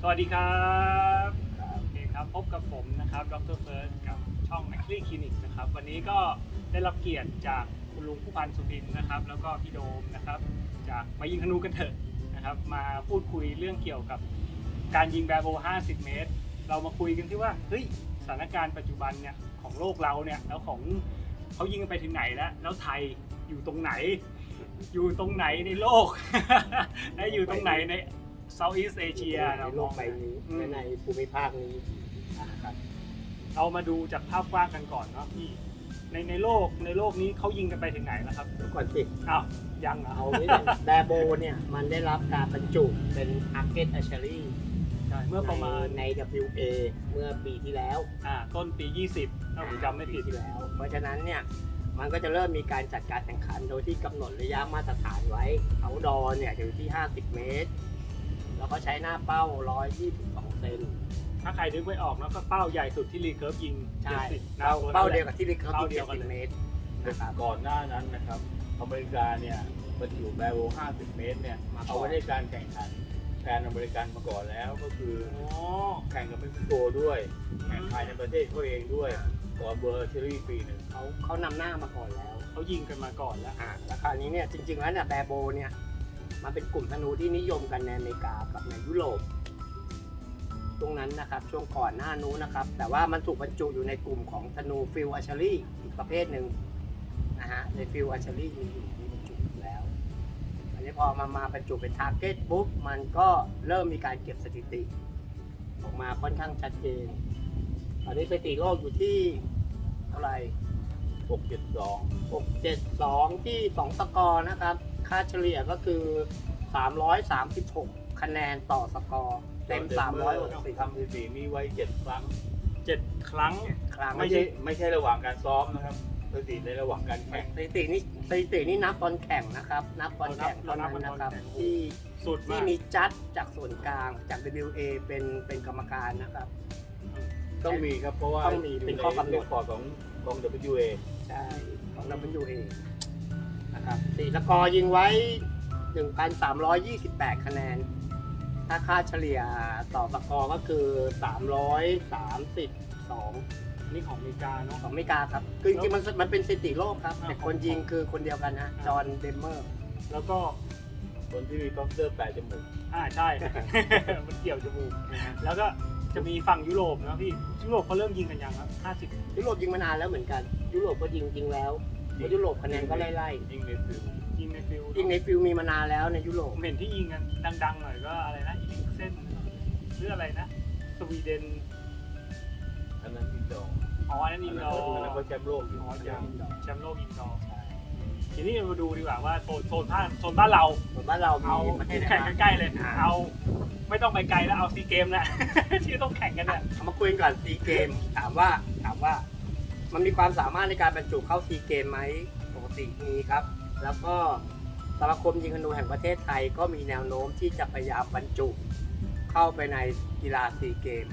สวัสดีครับโอเคครับพบกับผมนะครับดรเฟิร์สกับช่อง m a c l e y Clinic นะครับวันนี้ก็ได้รับเกียรติจากคุณลุงผู้พันสุบินนะครับ แล้วก็พี่โดมนะครับ จากมายิงธนูกันเถอะนะครับ มาพูดคุยเรื่องเกี่ยวกับการยิงแบบโบ50 เมตร เรามาคุยกันที่ว่าเฮ้ยสถานการณ์ปัจจุบันเนี่ยของโลกเราเนี่ยแล้วของเขายิงกันไปถึงไหนแล้ว แล้วไทยอยู่ตรงไหน อยู่ตรงไหนในโลก และอยู่ตรงไหนใน Southeast Asia ในโลกใบนี้อืมและในภูมิภาคนี้นะครับเรามาดูจากภาพกว้างกันก่อนเนาะพี่ในในโลกในโลกนี้เขายิงกันไปถึงไหนแล้วครับเดี๋ยวก่อนสิอ้าวยังเหรอเอาไม่ได้แบโบเนี่ยมันได้รับการบรรจุเป็น Target Archery ใช่เมื่อประมาณใน WA เมื่อปีที่แล้วอ่าต้นปี 20 ถ้าผมจำไม่ผิดปีที่แล้ว เพราะฉะนั้นเนี่ยมันก็จะเริ่มมีการจัดการแข่งขันโดยที่กำหนดระยะมาตรฐานไว้เอาดอเนี่ยอยู่ที่ 50 เมตร แล้วก็ใช้หน้าเป้า 122 เซนถ้าใครนึกไม่ออกนะก็เป้าใหญ่สุดที่รีเคิร์ฟยิงใช่70นะเป้าเป้าเดียวกับกับที่ลิเขาเป้าที่เดียวกันเลย70เมตรนะครับก่อนหน้านั้นนะครับอเมริกาเนี่ยบรรจุแบโว50 เมตรเนี่ยมาก่อนเอาไว้ในการแข่งขันแทนอเมริกันมาก่อนแล้วก็คืออ๋อแข่งกับเม็กซิโกด้วย แข่งภายในประเทศเขาเองด้วยก่อนเบอร์เชอรี่ปีหนึ่งเขาเขานำหน้ามาก่อนแล้ว เขายิงกันมาก่อนแล้วอ่าแล้วคราวนี้เนี่ยจริง ๆ แล้วเนี่ยแบโบเนี่ย มันเป็นกลุ่มธนูที่นิยมกันในอเมริกากับในยุโรปตรงนั้นนะครับช่วงก่อนหน้านู้นนะครับ แต่ว่ามันถูกบรรจุอยู่ในกลุ่มของธนูฟิลอาร์ชอรี่อีกประเภทหนึ่งนะฮะในฟิลอาร์ชอรี่มีอยู่มีบรรจุอยู่แล้ว อันนี้พอมามาบรรจุเป็นทาร์เก็ตปุ๊บมันก็เริ่มมีการเก็บสถิติ ออกมาค่อนข้างชัดเจนตอนนี้สถิติโลกอยู่ที่เท่าไหร่672 6 7 2 ที่ 2 สกอร์นะครับ ค่าเฉลี่ยก็คือ 336 คะแนนต่อสกอร์ เต็ม 360ทำสถิตินี้ไว้7ครั้ง เจ็ดครั้ง ครั้งไม่ใช่ไม่ใช่ระหว่างการซ้อมนะครับสถิติในระหว่างการแข่งสถิตินี้สถิตินี้นับตอนแข่งนะครับ นับตอนแข่งเราเท่านับนั้นเรานับนะครับตอนแข่งที่สุดที่มากมีจัดจากส่วนกลางจาก WA เป็นเป็นกรรมการนะครับ ต้องมีครับ เพราะว่าต้องมีเป็นข้อกำหนดขอร์ดของของ WA ใช่ของ WA นะ ครับสี่สกอร์ยิงไว้ 1,328 คะแนน ถ้าค่าเฉลี่ยต่อสกอร์ก็คือ 332 นี่ของอเมริกาเนาะ ของอเมริกาครับ คือจริงๆมันมันเป็นสถิติโลกครับอ่าแต่คนยิงคือคนเดียวกันนะ จอห์นเดมเมอร์ แล้วก็ คนที่มีพ็อปเตอร์แปดจมูกอ่าใช่ มันเกี่ยวจมูกนะฮะแล้วก็จะมีฝั่งยุโรปนะพี่ ยุโรปเขาเริ่มยิงกันยังครับ 50 ยุโรปยิงมานานแล้วเหมือนกัน ยุโรปก็ยิงจริงแล้ว เพราะยุโรปคะแนนก็ไล่ยิงในฟิลยิงในฟิลๆยิงในฟิลมีมานานแล้วในยุโรผปมเห็นที่ยิงกันดังๆหน่อยก็อะไรนะอีลิกเซนหรืออะไรนะ สวีเดนอันนั้นอินดอร์อ๋ออันนั้นอินดอร์อันนั้นเขาแชมป์โลกอยู่อ๋ออแชย่างมป์แชมป์โลกอินดอร์ทีนี้มาดูดีกว่าว่าโซนโซนบ้านโซนบ้านเราส่วนบ้านเราเอามีประเทศไหนแข่งบ้างใกล้ๆเลย เอา ไม่ต้องไปไกลแล้วเอาซีเกมแหละ ที่ต้องแข่งกันเนี่ย เอามาคุยกันก่อนซีเกมถามว่าถามว่า มันมีความสามารถในการบรรจุเข้าซีเกมไหมปกติมีครับ แล้วก็สมาคมยิงธนูแห่งประเทศไทยก็มีแนวโน้มที่จะพยายามบรรจุเข้าไปในกีฬาซีเกม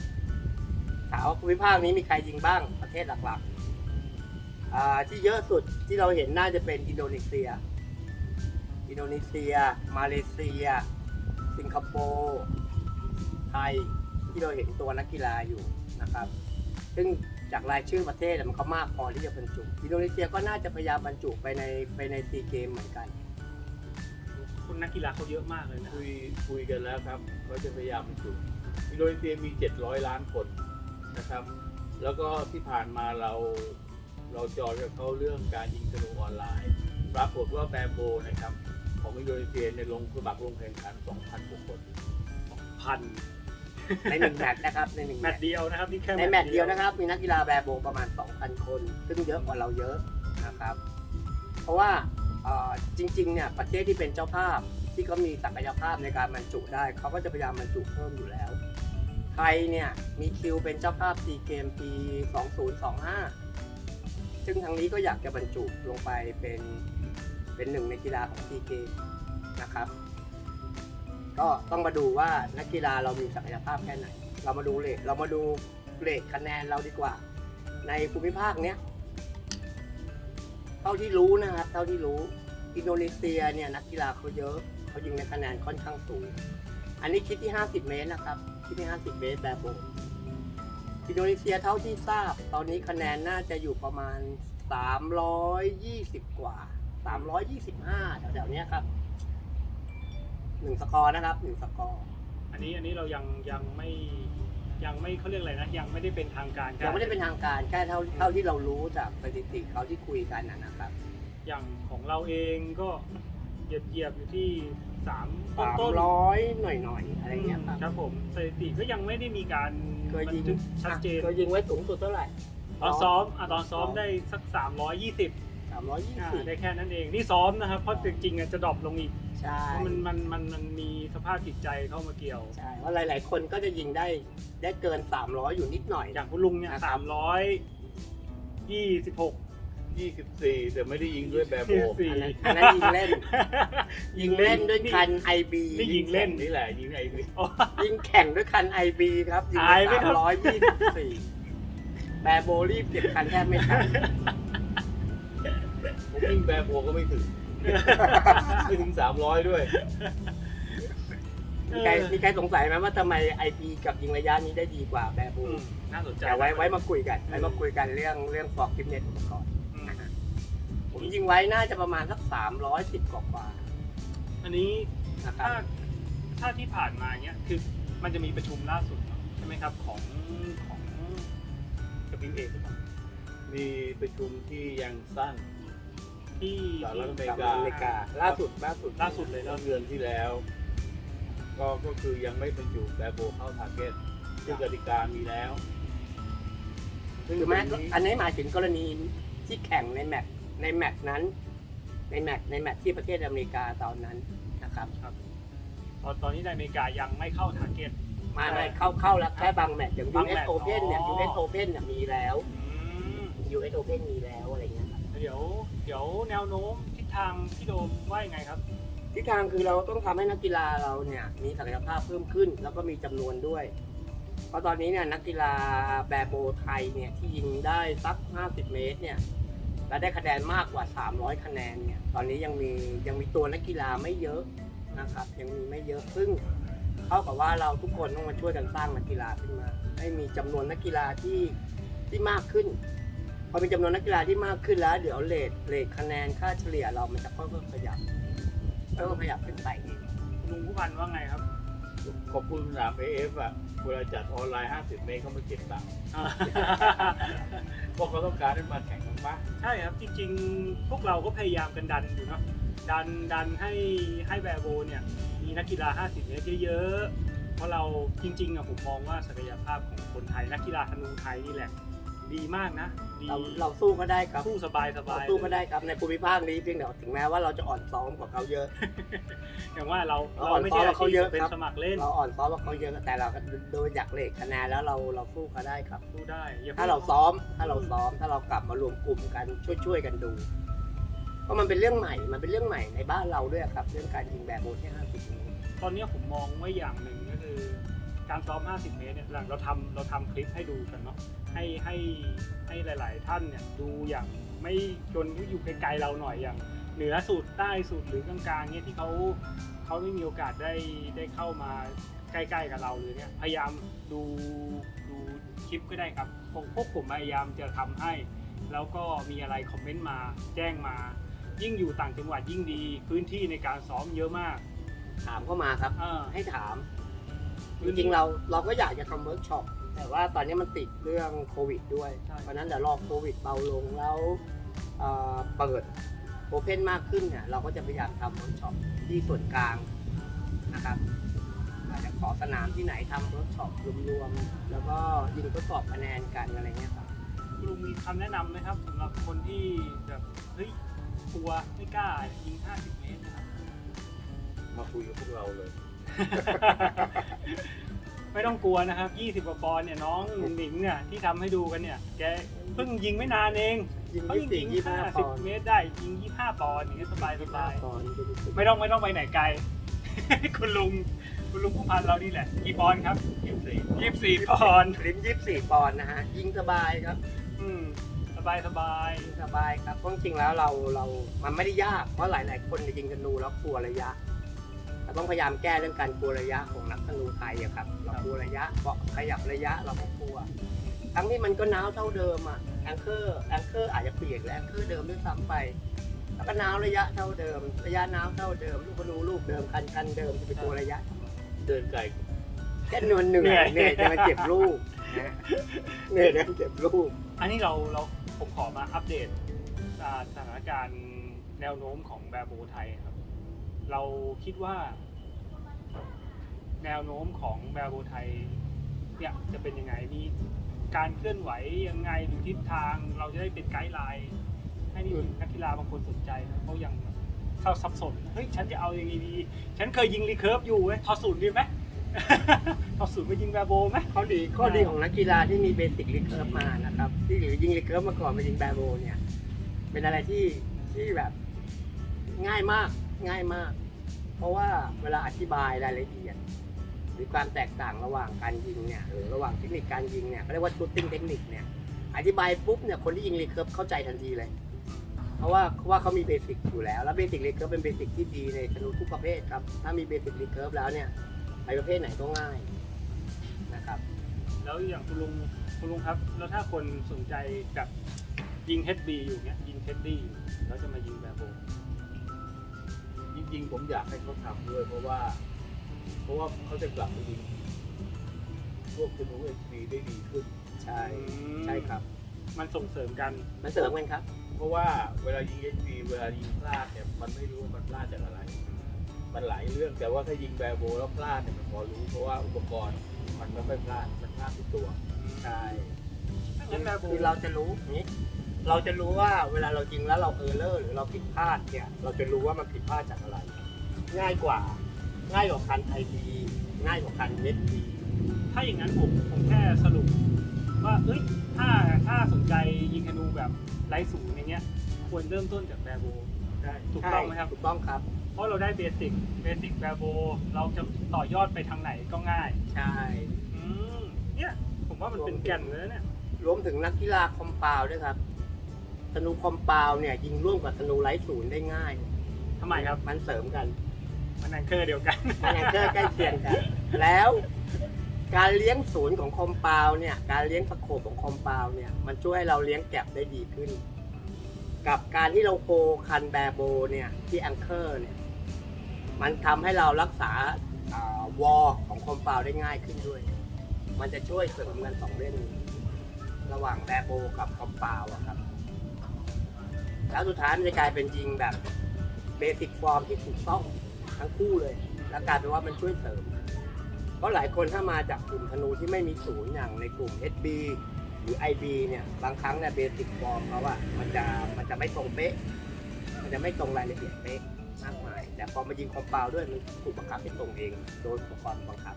ถามว่าภูมิภาคนี้มีใครยิงบ้างประเทศหลักๆที่เยอะสุดที่เราเห็นน่าจะเป็นอินโดนีเซีย อินโดนีเซีย มาเลเซีย สิงคโปร์ ไทยที่เราเห็นตัวนักกีฬาอยู่นะครับ ซึ่ง จากรายชื่อประเทศเนี่ยมันก็มากพอที่จะบรรจุ อินโดนีเซียก็น่าจะพยายามบรรจุไปในไปในซีเกมเหมือนกันคุณนักกีฬาเขาเยอะมากเลยนะคุยคุยกันแล้วครับเขาจะพยายามบรรจุอินโดนีเซียมี 700 ล้านคนนะครับ แล้วก็ที่ผ่านมาเราเราจอยกับเขาเรื่องการยิงธนูออนไลน์ ปรากฏว่าแบมโบนะครับ ของอินโดนีเซียในยลงสมัครลงแข่งขัน 2,000กว่าคนพัน ในหนึ่งแมตช์นะครับในหนึ่งแมแมตตช์ช์เดียวนะครับนี่แค่ในแมตช์เดียวนะครับ มีนักกีฬาแบร์โบว์ประมาณ 2,000 คน ซึ่งเยอะกว่าเราเยอะนะครับ เพราะว่าเอ่อจริงๆเนี่ยประเทศที่เป็นเจ้าภาพที่เขามีศักยภาพในการบรรจุได้ เขาก็จะพยายามบรรจุเพิ่มอยู่แล้ว ไทยเนี่ยมีคิวเป็นเจ้าภาพซีเกมปี 2025 ซึ่งทางนี้ก็อยากจะบรรจุลงไปเป็นเป็นหนึ่งในกีฬาของซีเกมนะครับ ก็ต้องมาดูว่านักกีฬาเรามีศักยภาพแค่ไหน เรามาดูเลทเรามาดูเลทคะแนนเราดีกว่า ในภูมิภาคเนี้ยเท่าที่รู้นะครับเท่าที่รู้อินโดนีเซียเนี่ยนักกีฬาเขาเยอะเขายิงในคะแนนค่อนข้างสูง อันนี้คิดที่ 50 เมตรนะครับคิดที่ 50 เมตรแบบโบอินโดนีเซียเท่าที่ทราบ ตอนนี้คะแนนน่าจะอยู่ประมาณ 320 กว่า 325แถวๆนี้ครับ หนึ่งสกอร์นะครับหนึ่งสกอร์อันนี้อันนี้เรายังยังไม่ยังไม่เขาเรียกอะไรนะยังไม่ได้เป็นทางการยังไม่ได้เป็นทางการแค่เท่าเท่าที่เรารู้จากสถิติเขาที่คุยกันนะนะครับ อย่างของเราเองก็เหยียบเหยียบอยู่ที่สามต้นสามต้นร้อยหน่อยๆอะไรเงี้ยครับครับผมสถิติก็ยังไม่ได้มีการเคยยิงบันทึกชัดเจนเคยยิงไว้สูงสุดเท่าไหร่ตอนซ้อมอะตอนซ้อมได้สัก320สามร้อยยี่สิบได้แค่นั้นเองนี่ซ้อมนะครับเพราะจริงๆอะจะดรอปลงอีกใช่เพราะมันมันมันมันมีสภาพจิตใจเข้ามาเกี่ยว ใช่ว่าหลาย ๆ คนก็จะยิงได้ได้เกิน300อยู่นิดหน่อย อย่างคุณลุงเนี่ยนะคสารับมร้อยยี่สิบหก 24 แต่ไม่ได้ยิงด้วยแบบโบสี่อันนั้นอันนั้นยิงเล่น ยิงเล่นด้วยคัน IB นี่ยิงเล่น นี่แหละยิงไอ้นี่ยิงแข่งด้วยคัน IB ครับ ยิงอายไหมครับสามร้อยยี่สิบสี่แบร์โบรีบเก็บคันแทบไม่ทัน ผมยิงแบบโบก็ไม่ถึง ไม่ถึง300ด้วย มีใครมีใครสงสัยไหมว่าทำไม IB กับยิงระยะนี้ได้ดีกว่าแบร์โบอืมน่าสนใจแต่ไว้ไว้มาคุยกันไว้มาคุยกันเรื่องเรื่องฟอกกิฟเน็ตก่อนอืมผมยิงไว้น่าจะประมาณสักสามร้อยสิบกว่าอันนี้ๆนะครัถ้าบ ถ้าที่ผ่านมาเนี้ยคือมันจะมีประชุมล่าสุดเนอะใช่ไหมครับของของ WA หรือเปล่ามีประชุมที่ยังสั้น ที่สหรัฐอเมสริหรัฐอเมริกา ล่าสุดล่าสุดล่าสุดเลยแล้แล้ววเดือนที่แล้ว ก็ก็คือยังไม่บรรจุแบบโบเข้าทาร์เก็ตซึ่งกติกามีแล้วซึ่งคือแม้ตรงนี้อันนี้หมายถึงกรณีที่แข่งในแมตช์ในแมตช์นั้น ในแมตช์ในแมตช์ที่ประเทศอเมริกาตอนนั้นนะครับตอนตอนนี้ในอเมริกายังไม่เข้าทาร์เก็ต มาในเข้าเข้าแล้วแค่บางแมตช์อย่าง บาง US แมตช์ Open เนี่ย อ๋อ US Open เนี่ยมีแล้ว อืม US Open มีแล้วอะไรเงี้ยครับ เดี๋ยวเดี๋ยวแนวโน้มทิศทางพี่โดมว่ายังไงครับ ทิศทางคือเราต้องทำให้นักกีฬาเราเนี่ยมีศักยภาพเพิ่มขึ้น แล้วก็มีจำนวนด้วย เพราะตอนนี้เนี่ยนักกีฬาแบร์โบไทยเนี่ยที่ยิงได้สัก 50 เมตรเนี่ยและได้คะแนนมากกว่า 300 คะแนนเนี่ยตอนนี้ยังมียังมีตัวนักกีฬาไม่เยอะนะครับ ยังมีไม่เยอะซึ่งเท่ากับว่าเราทุกคนต้องมาช่วยกันสร้างนักกีฬาขึ้นมา ให้มีจำนวนนักกีฬาที่ที่มากขึ้น พอมีจำนวนนักกีฬาที่มากขึ้นแล้ว เดี๋ยวเลทเลทคะแนนค่าเฉลี่ยเรามันจะค่อยๆขยับค่อยๆขยับขึ้นไปเองลุงผู้พันว่าไงครับ ขอบคุณสนาม AF อะเวลาจัดออนไลน์ 50 เมตรเขามาเก็บตังค์เพราะเขาต้องการให้มาแข่งกันมากใช่ครับจริงๆ พวกเราก็พยายามกันดันอยู่เนอะดันดันให้ให้แบร์โบเนี่ยมีนักกีฬา 50 เมตรเยอะๆ เพราะเราจริงๆอะผมมองว่าศักยภาพของคนไทยนักกีฬาธนูไทยนี่แหละ ดีมากนะดีเราเราสู้ก็ได้ครับสู้สบายสเราบายสู้ก็ได้ครับในภูมิภาคนี้เพียงแต่ถึงแม้ว่าเราจะอ่อนซ้อมกว่าเขาเยอะ อย่างว่าเราเราเราไม่ใช่อ่อนซ้อมอาเขาชีพเยอะเป็นครับ สมัครเล่นเราอ่อนซ้อมกว่าเขาเยอะแต่เราก็โดยจากเลทคะแนนแล้วเราเราสู้เขาได้ครับ สู้ได้อย่ถ้าเราซ้อม ถ้าเราซ้อม ถ้าเรากลับมารวมกลุ่มกันช่วยๆกันดู เพราะมันเป็นเรื่องใหม่ มันเป็นเรื่องใหม่ในบ้านเราด้วยครับ เรื่องการยิงแบบโบที่50นี้ตอนนี้ผมมองไว้อย่างหนึ่งก็คือ การซ้อม 50 เมตรเนี่ยหลังเราทำเราทำคลิปให้ดูกันเนาะให้ให้ให้หลาย ๆ ท่านเนี่ยดูอย่างไม่จนที่อยู่ไกลๆเราหน่อยอย่าง เหนือสุดใต้สุดหรือกลางๆเนี่ยที่เขาเขาไม่มีโอกาสได้ได้เข้ามาใกล้ๆกับเราเลยเนี่ยพยายามดูดูคลิปก็ได้ครับผมพวกผมพยายามจะทำให้ แล้วก็มีอะไรคอมเมนต์มาแจ้งมา ยิ่งอยู่ต่างจังหวัดยิ่งดี พื้นที่ในการซ้อมเยอะมาก ถามเข้ามาครับอ่าให้ถาม จริงๆเราเราก็อยากจะทำเวิร์กช็อปแต่ว่าตอนนี้มันติดเรื่องโควิดด้วยใช่เพราะฉะนั้นเดี๋ยวรอโควิดเบาลงแล้วเอ่อเปิดโอเพนมากขึ้นเนี่ยเราก็จะพยายามทำเวิร์กช็อปที่ส่วนกลางนะครับอาจจะขอสนามที่ไหนทำเวิร์กช็อปรวมๆแล้วก็ยิงทดสอบคะแนนกันอะไรเงี้ยครับคุณลุงมีคำแนะนำไหมครับสำหรับคนที่แบบเฮ้ยกลัวไม่กล้ายิง 50 เมตรนะครับมาคุยกับพวกเราเลย ไม่ต้องกลัวนะครับ 20กว่าปอนด์เนี่ยน้องหนิงเนี่ยที่ทำให้ดูกันเนี่ย แกเพิ่งยิงไม่นานเองยิงเขายี่ยิงสี่ยิงยี่ห้าปอนด์50เมตรได้ยิง 25 ปอนด์อย่างเงี้ยสบายสบายปอนด์ไม่ต้องไม่ต้องไปไหนไกล คุณลุงคุณลุงผู้พันเรานี่แหละกี่ปอนด์ครับ24 24 ปอนด์ริมยี่สี่ปอนด์นะฮะยิงสบายครับอืมสบายสบายยิงสบายครับเพราะจริงๆแล้วเราเรามันไม่ได้ยากเพราะหลาย ๆ คนยิงกันดูแล้วกลัวระยะแต่เราต้องพยายามแก้เรื่องการกลัวระยะของนักธนูไทยอะครับเรากลัวระยะเบาะขยับระยะเราก็กลัว ทั้งที่มันก็น้าวเท่าเดิมอะแองเกอร์แองเกอร์อาจจะเปลี่ยนและแองเกอร์เดิมด้วยซ้ำไปแล้วก็น้าวระยะเท่าเดิม ระยะน้าวเท่าเดิม ลูกธนูลูกเดิมคันคันเดิมจะไปกลัวระยะเดินไกลแค่นวลเหนื่อยเหนื่อยจะมาเจ็บลูกนะเหนื่อยจะมาเจ็บลูกอันนี้เราเราผมขอมาอัปเดตอ่าสถานการณ์แนวโน้มของแบบโบไทยครับ เราคิดว่า แนวโน้มของแบบโบไทยเนี่ยจะเป็นยังไงมีการเคลื่อนไหวยังไงหรือทิศทางเราจะได้เป็นไกด์ไลน์ให้นักกีฬาบางคนสนใจนะเขายังเข้าสับสนเฮ้ยฉันจะเอายังไงดี ฉันเคยยิงรีเคิร์ฟอยู่เว้ยทอศูนย์ดีไหมทอศูนย์ไปยิงแบบโบไหมข้อดีข้อดีของนักกีฬาที่มีเบสิกรีเคิร์ฟมานะครับที่หรือยิงรีเคิร์ฟมาก่อนมายิงแบร์โบเนี่ยเป็นอะไรที่ที่แบบง่ายมาก ง่ายมาก เพราะว่าเวลาอธิบายรายละเอียด หรือความแตกต่างระหว่างการยิงเนี่ยหรือระหว่างเทคนิคการยิงเนี่ยเขาเรียกว่าชูตติ้งเทคนิคเนี่ยอธิบายปุ๊บเนี่ยคนที่ยิงรีเคิร์ฟเข้าใจทันทีเลย เพราะว่าเพราะว่าเขามีเบสิกอยู่แล้ว แล้วเบสิกรีเคิร์ฟเป็นเบสิกที่ดีในธนูทุกประเภทครับ ถ้ามีเบสิกรีเคิร์ฟแล้วเนี่ยไปประเภทไหนก็ง่ายนะครับ แล้วอย่างคุณลุงคุณลุงครับ แล้วถ้าคนสนใจแบบยิง HB อยู่เนี้ยยิงเท็ดดี้อยู่แล้วจะมายิงแบบโบ ริงๆ ผมอยากให้เขาทำด้วย เพราะว่า เพราะว่าเขาจะกลับไปยิงพวกธนูเอ็ีได้ดีขึ้น ใช่ใช่ครับ มันส่งเสริมกัน มันเสริมกันครับ เพราะว่าเวลายิงเอ็ีเวลายิงพลาดเนี่ยมันไม่รู้ว่ามันพลาดจากอะไร มันหลายเรื่องแต่ว่าถ้ายิงแบร์โบแล้วพลาดเนี่ยมันพอรู้เพราะว่าอุปกรณ์มันไม่ค่อยพลาดมันพลาดทุกตัว ใช่ถ้างั้นแบบโบ คือเราจะรู้อย่างนี้ เราจะรู้ว่าเวลาเรายิงแล้วเราเออร์เลอร์หรือเราผิดพลาดเนี่ย เราจะรู้ว่ามันผิดพลาดจากอะไร ง่ายกว่า ง่ายกว่าคันไทยดีง่ายกว่าคันเวทดีถ้าอย่างนั้นผมผมแค่สรุป ว่าเอ้ยถ้าถ้าสนใจยิงธนูแบบไร้ศูนย์อย่างเงี้ย ควรเริ่มต้นจากแบบโบได้ถูกต้องไหมครับ ถูกต้องครับ เพราะเราได้เบสิกเบสิกแบบโบเราจะต่อยอดไปทางไหนก็ง่าย ใช่อืมเนี่ยผมว่ามันเป็นแก่นเลยนะเนี่ยรวมถึงนักกีฬาคอมเปาวด้วยครับ ธนูคอมเปาวเนี่ยยิงร่วมกับธนูไร้ศูนย์ได้ง่าย ทำไมครับ มันเสริมกันมันแองเกอร์เดียวกัน มันแองเกอร์ใกล้เคียงกัน แล้วการเลี้ยงศูนย์ของคอมเปาวเนี่ยการเลี้ยงสโคปของคอมเปาวเนี่ยมันช่วยให้เราเลี้ยงแก็บได้ดีขึ้น กับการที่เราโคคันแบร์โบเนี่ยที่แองเกอร์เนี่ยมันทำให้เรารักษาวอลของคอมเปาวได้ง่ายขึ้นด้วย มันจะช่วยเสริมกันสองเล่นระหว่างแบร์โบกับคอมเปาวอะครับ แล้วสุดท้ายมันจะกลายเป็นยิงแบบเบสิกฟอร์มที่ถูกต้องทั้งคู่เลย แล้วกลายเป็นว่ามันช่วยเสริม เพราะหลายคนถ้ามาจากกลุ่มธนูที่ไม่มีศูนย์อย่างในกลุ่ม SB หรือ IB เนี่ยบางครั้งเนี่ยเบสิกฟอร์มเขาอะมันจะมันจะไม่ตรงเป๊ะ มันจะไม่ตรงรายละเอียดเป๊ะมากมาย แต่พอมายิงคอมเปาวด้วยมันถูกบังคับให้ตรงเอง โดยอุปกรณ์บังคับ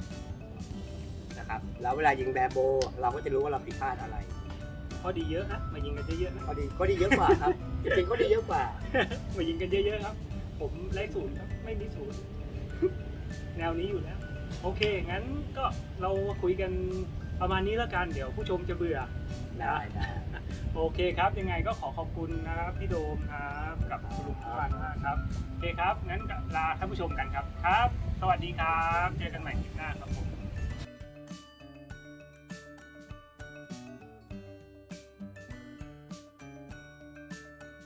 นะครับแล้วเวลายิงแบร์โบ เราก็จะรู้ว่าเราผิดพลาดอะไร ข้อดีเยอะนะมายิงกันเยอะๆนะก็ดีก็ดีเยอะกว่าครับ จริงๆก็ดีเยอะกว่า มายิงกันเยอะๆครับ ผมไร้ศูนย์ครับ ไม่มีศูนย์ แนวนี้อยู่แล้ว โอเค งั้นก็เรามาคุยกันประมาณนี้แล้วกัน เดี๋ยวผู้ชมจะเบื่อ ได้ได้โอเคครับ ยังไงก็ขอขอบคุณนะครับพี่โดมครับกับคุณลุงทุกวันมากครับโอเคครับงั้นลาท่านผู้ชมกันครับครับ สวัสดีครับ เจอกันใหม่คลิปหน้าครับผม